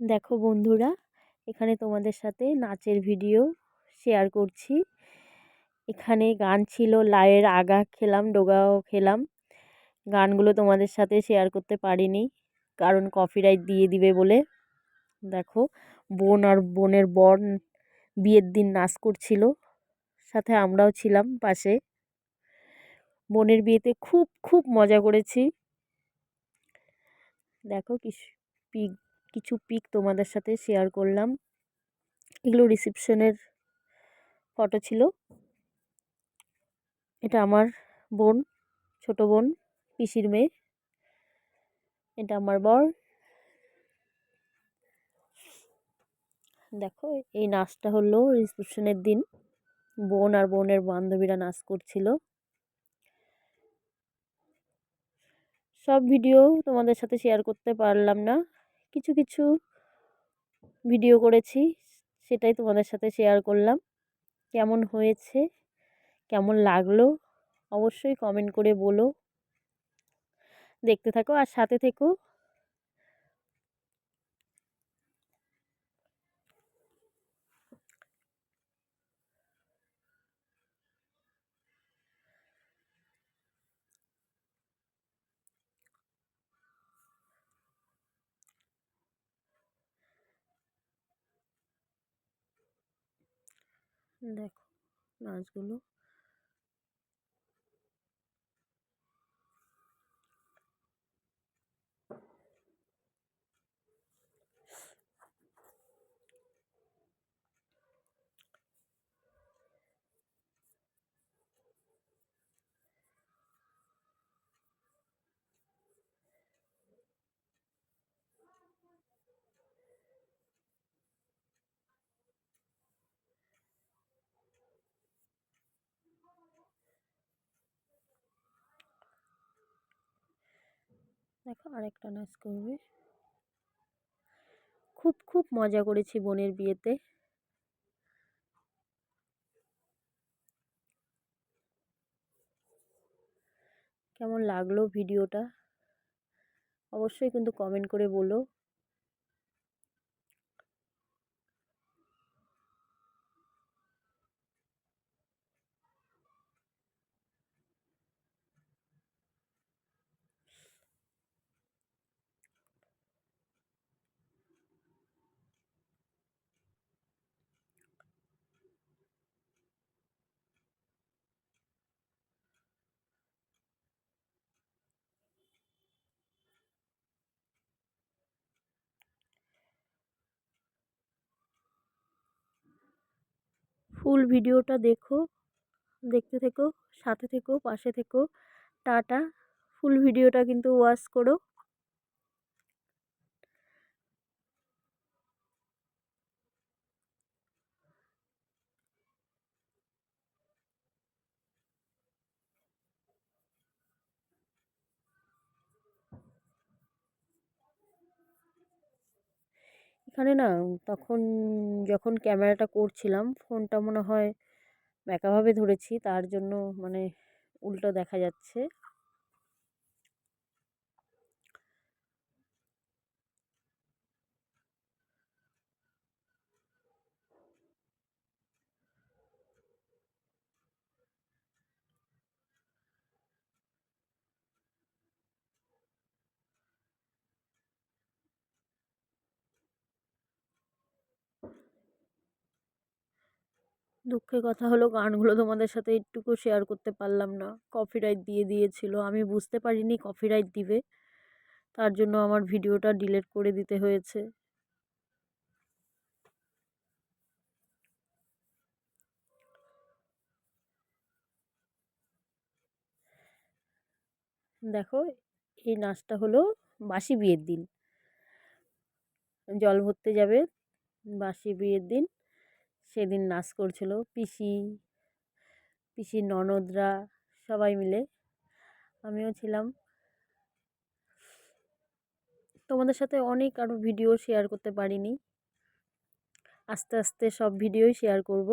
দেখো বন্ধুরা, এখানে তোমাদের সাথে নাচের ভিডিও শেয়ার করছি। এখানে গান ছিল লায়ের আগা খেলাম, ডোগাও খেলাম। গানগুলো তোমাদের সাথে শেয়ার করতে পারিনি, কারণ কপিরাইট দিয়ে দিবে বলে। দেখো, বোন আর বোনের বর বিয়ের দিন নাচ করছিল, সাথে আমরাও ছিলাম পাশে। বোনের বিয়েতে খুব খুব মজা করেছি। দেখো কি পিক কিছু পিক তোমাদের সাথে শেয়ার করলাম। এগুলো রিসেপশনের ফটো ছিল। এটা আমার বোন, ছোট বোন, পিসির মেয়ে। এটা আমার বর। দেখো, এই নাচটা হলো রিসেপশনের দিন। বোন আর বোনের বান্ধবীরা নাচ করছিল। সব ভিডিও তোমাদের সাথে শেয়ার করতে পারলাম না। কিছু কিছু ভিডিও করেছি। সেটাই তোমাদের সাথে শেয়ার করলাম। কেমন হয়েছে? কেমন লাগল? অবশ্যই কমেন্ট করে বলো। দেখতে থাকো আর সাথে থেকো। দেখো নাচগুলো দেখো আরেকটা নাচ করবে। খুব খুব মজা করেছি বোনের বিয়েতে। কেমন লাগল ভিডিওটা? অবশ্যই কিন্তু কমেন্ট করে বলো। ফুল ভিডিওটা দেখো, দেখতে থেকো, সাথে থেকো, পাশে থেকো, টাটা ফুল ভিডিওটা কিন্তু ওয়াচ করো। এখানে না তখন যখন ক্যামেরাটা করছিলাম, ফোনটা মনে হয় ব্যাকাভাবে ধরেছি। তার জন্য মানে উল্টো দেখা যাচ্ছে। দুঃখের কথা হলো, গানগুলো তোমাদের সাথে একটুকু শেয়ার করতে পারলাম না। কপিরাইট দিয়ে দিয়েছিল। আমি বুঝতে পারিনি কপিরাইট দিবে। তার জন্য আমার ভিডিওটা ডিলিট করে দিতে হয়েছে। দেখো, এই নাচটা হলো বাসি বিয়ের দিন। জল ভরতে যাবে বাসি বিয়ের দিন। সেদিন নাচ করছিল পিসি পিসির ননদরা সবাই মিলে। আমিও ছিলাম। তোমাদের সাথে অনেক আরও ভিডিও শেয়ার করতে পারিনি। আস্তে আস্তে সব ভিডিওই শেয়ার করব।